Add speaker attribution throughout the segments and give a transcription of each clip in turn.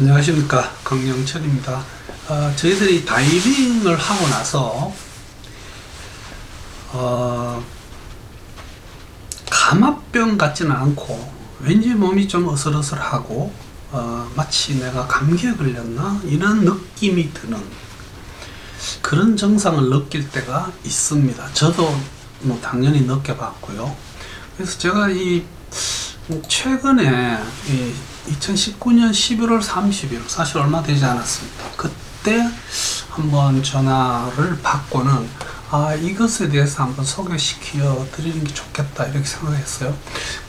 Speaker 1: 안녕하십니까 강영철입니다. 어, 저희들이 다이빙을 하고 나서 어, 감압병 같지는 않고 왠지 몸이 좀 어슬어슬하고 어, 마치 내가 감기에 걸렸나 이런 느낌이 드는 그런 증상을 느낄 때가 있습니다. 저도 뭐 당연히 느껴봤고요. 그래서 제가 이 최근에 이 2019년 11월 30일 사실 얼마 되지 않았습니다. 그때 한번 전화를 받고는 아 이것에 대해서 한번 소개시켜 드리는 게 좋겠다 이렇게 생각했어요.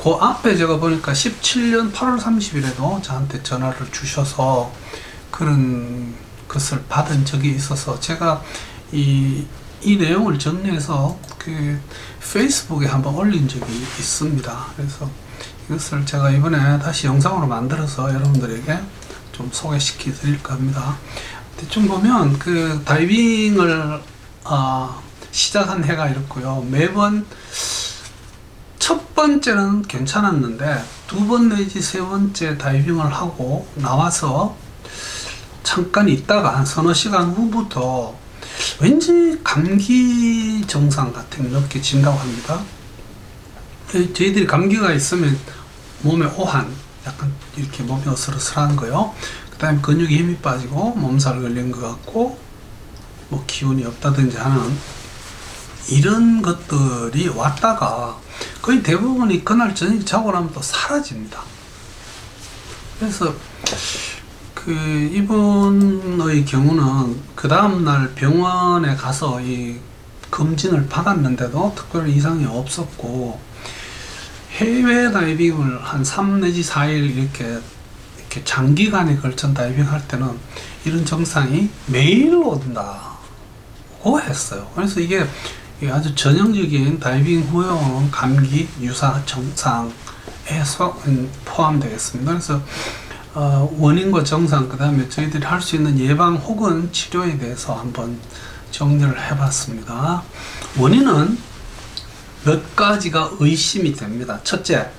Speaker 1: 그 앞에 제가 보니까 17년 8월 30일에도 저한테 전화를 주셔서 그런 것을 받은 적이 있어서 제가 이, 이 내용을 정리해서 그 페이스북에 한번 올린 적이 있습니다. 그래서 이것을 제가 이번에 다시 영상으로 만들어서 여러분들에게 좀 소개시켜 드릴까 합니다. 대충 보면 그 다이빙을 어, 시작한 해가 이렇고요. 매번 첫 번째는 괜찮았는데 두 번 내지 세 번째 다이빙을 하고 나와서 잠깐 있다가 한 서너 시간 후부터 왠지 감기 증상 같은 게 느껴진다고 합니다. 예, 저희들이 감기가 있으면 몸에 오한, 약간 이렇게 몸이 어슬어슬한 거요. 그 다음에 근육에 힘이 빠지고 몸살 걸린 것 같고, 뭐 기운이 없다든지 하는 이런 것들이 왔다가 거의 대부분이 그날 저녁 자고 나면 또 사라집니다. 그래서 그 이분의 경우는 그 다음날 병원에 가서 이 검진을 받았는데도 특별히 이상이 없었고 해외 다이빙을 한 3 내지 4일 이렇게 이렇게 장기간에 걸쳐 다이빙 할 때는 이런 증상이 매일 온다고 했어요. 그래서 이게 아주 전형적인 다이빙 후에 감기 유사 증상에 소- 포함되겠습니다. 그래서 어, 원인과 정상 그 다음에 저희들이 할 수 있는 예방 혹은 치료에 대해서 한번 정리를 해봤습니다. 원인은 몇 가지가 의심이 됩니다. 첫째,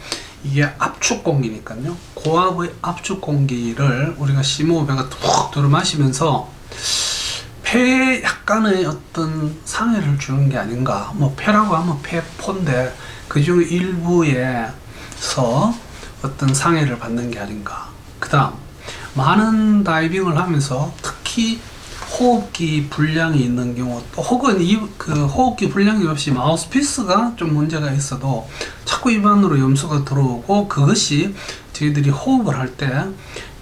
Speaker 1: 이게 압축 공기니까요. 고압의 압축 공기를 우리가 심호흡에가 툭 들어 마시면서 폐에 약간의 어떤 상해를 주는 게 아닌가. 뭐 폐라고 하면 폐포인데 그중 일부에서 어떤 상해를 받는 게 아닌가. 그 다음, 많은 다이빙을 하면서 특히 호흡기 불량이 있는 경우, 또 혹은 이, 그 호흡기 불량이 없이 마우스피스가 좀 문제가 있어도 자꾸 입안으로 염수가 들어오고 그것이 저희들이 호흡을 할 때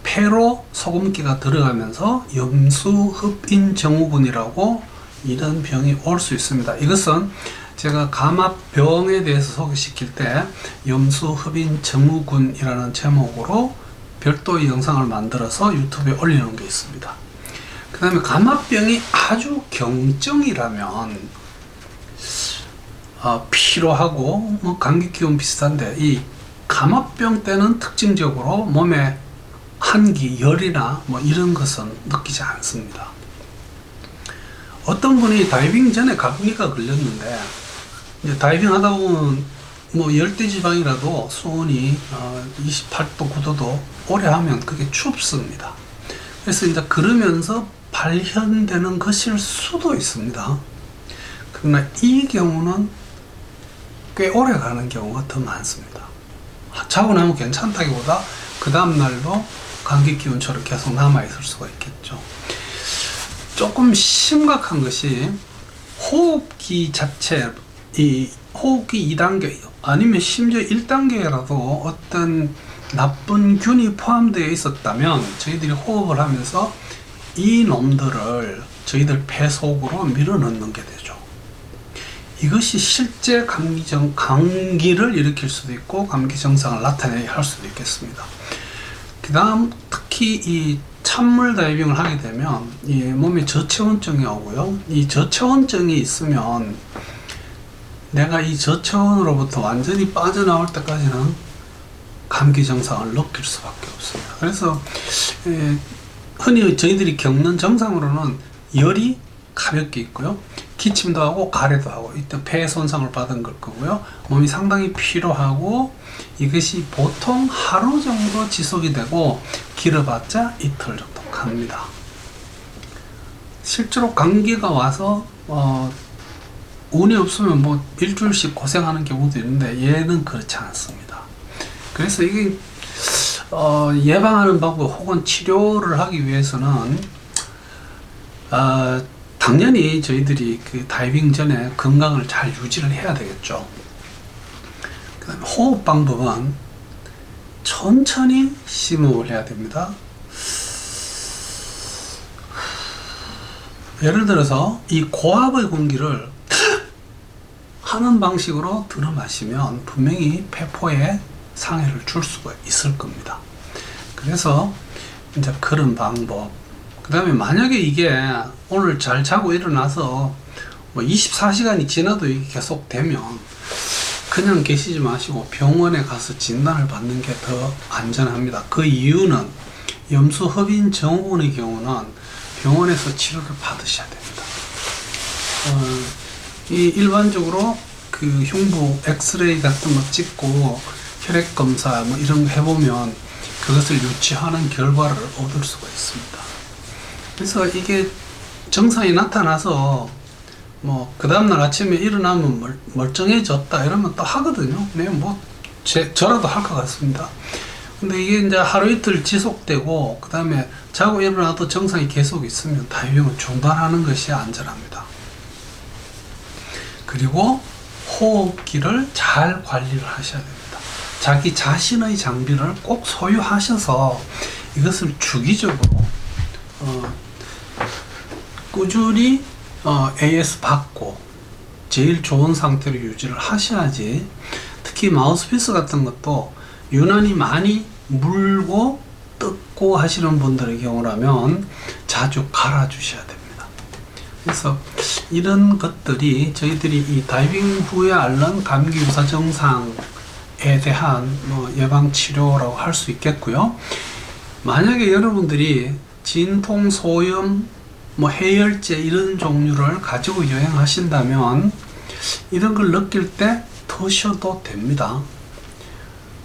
Speaker 1: 폐로 소금기가 들어가면서 염수 흡인 증후군이라고 이런 병이 올 수 있습니다. 이것은 제가 감압병에 대해서 소개시킬 때 염수 흡인 증후군이라는 제목으로 별도의 영상을 만들어서 유튜브에 올리는 게 있습니다. 그 다음에 감압병이 아주 경증이라면 어, 피로하고 뭐 감기 기운 비슷한데 이 감압병 때는 특징적으로 몸에 한기, 열이나 뭐 이런 것은 느끼지 않습니다. 어떤 분이 다이빙 전에 감기가 걸렸는데 이제 다이빙 하다 보면 뭐 열대 지방이라도 수온이 어, 28도, 9도도 오래 하면 그게 춥습니다. 그래서 이제 그러면서 발현되는 것일 수도 있습니다. 그러나 이 경우는 꽤 오래 가는 경우가 더 많습니다. 자고 나면 괜찮다기보다 그 다음날도 감기 기운처럼 계속 남아있을 수가 있겠죠. 조금 심각한 것이 호흡기 자체, 이 호흡기 2단계 아니면 심지어 1단계라도 어떤 나쁜 균이 포함되어 있었다면 저희들이 호흡을 하면서 이 놈들을 저희들 배 속으로 밀어넣는 게 되죠. 이것이 실제 감기정, 감기를 일으킬 수도 있고 감기 증상을 나타내게 할 수도 있겠습니다. 그 다음 특히 이 찬물 다이빙을 하게 되면 이 몸에 저체온증이 오고요. 이 저체온증이 있으면 내가 이 저체온으로부터 완전히 빠져나올 때까지는 감기 증상을 느낄 수밖에 없습니다. 그래서 에, 흔히 저희들이 겪는 증상으로는 열이 가볍게 있고요. 기침도 하고 가래도 하고 이때 폐 손상을 받은 걸 거고요. 몸이 상당히 피로하고 이것이 보통 하루 정도 지속이 되고 길어봤자 이틀 정도 갑니다. 실제로 감기가 와서 어, 운이 없으면 뭐 일주일씩 고생하는 경우도 있는데 얘는 그렇지 않습니다. 그래서 이게 어, 예방하는 방법 혹은 치료를 하기 위해서는 어, 당연히 저희들이 그 다이빙 전에 건강을 잘 유지를 해야 되겠죠. 호흡 방법은 천천히 심호흡을 해야 됩니다. 예를 들어서 이 고압의 공기를 하는 방식으로 들어 마시면 분명히 폐포에 상해를 줄 수가 있을 겁니다. 그래서 이제 그런 방법. 그 다음에 만약에 이게 오늘 잘 자고 일어나서 뭐 24시간이 지나도 이게 계속 되면 그냥 계시지 마시고 병원에 가서 진단을 받는 게 더 안전합니다. 그 이유는 염수 흡인 증후군의 경우는 병원에서 치료를 받으셔야 됩니다. 어, 이 일반적으로 그 흉부 엑스레이 같은 거 찍고 혈액 검사 뭐 이런 거 해보면 그것을 유치하는 결과를 얻을 수가 있습니다. 그래서 이게 증상이 나타나서 뭐 그 다음날 아침에 일어나면 멀, 멀쩡해졌다 이러면 또 하거든요. 네, 뭐 제, 저라도 할 것 같습니다. 근데 이게 이제 하루 이틀 지속되고 그 다음에 자고 일어나도 증상이 계속 있으면 다이빙을 중단하는 것이 안전합니다. 그리고 호흡기를 잘 관리를 하셔야 됩니다. 자기 자신의 장비를 꼭 소유하셔서 이것을 주기적으로 어, 꾸준히 어, AS 받고 제일 좋은 상태로 유지를 하셔야지 특히 마우스피스 같은 것도 유난히 많이 물고 뜯고 하시는 분들의 경우라면 자주 갈아 주셔야 됩니다. 그래서 이런 것들이 저희들이 이 다이빙 후에 앓는 감기 유사 증상 에 대한 뭐 예방 치료라고 할 수 있겠고요. 만약에 여러분들이 진통, 소염, 뭐 해열제 이런 종류를 가지고 여행하신다면 이런 걸 느낄 때 드셔도 됩니다.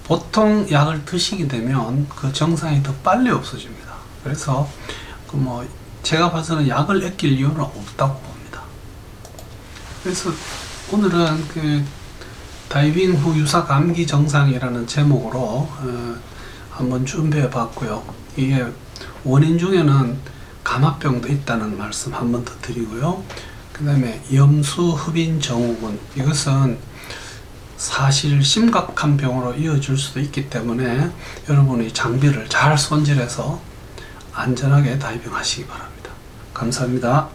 Speaker 1: 보통 약을 드시게 되면 그 증상이 더 빨리 없어집니다. 그래서 그 뭐 제가 봐서는 약을 아낄 이유는 없다고 봅니다. 그래서 오늘은 그 다이빙 후 유사 감기 증상이라는 제목으로 어, 한번 준비해 봤고요. 이게 원인 중에는 감압병도 있다는 말씀 한번 더 드리고요. 그 다음에 염수 흡인 증후군 이것은 사실 심각한 병으로 이어질 수도 있기 때문에 여러분이 장비를 잘 손질해서 안전하게 다이빙 하시기 바랍니다. 감사합니다.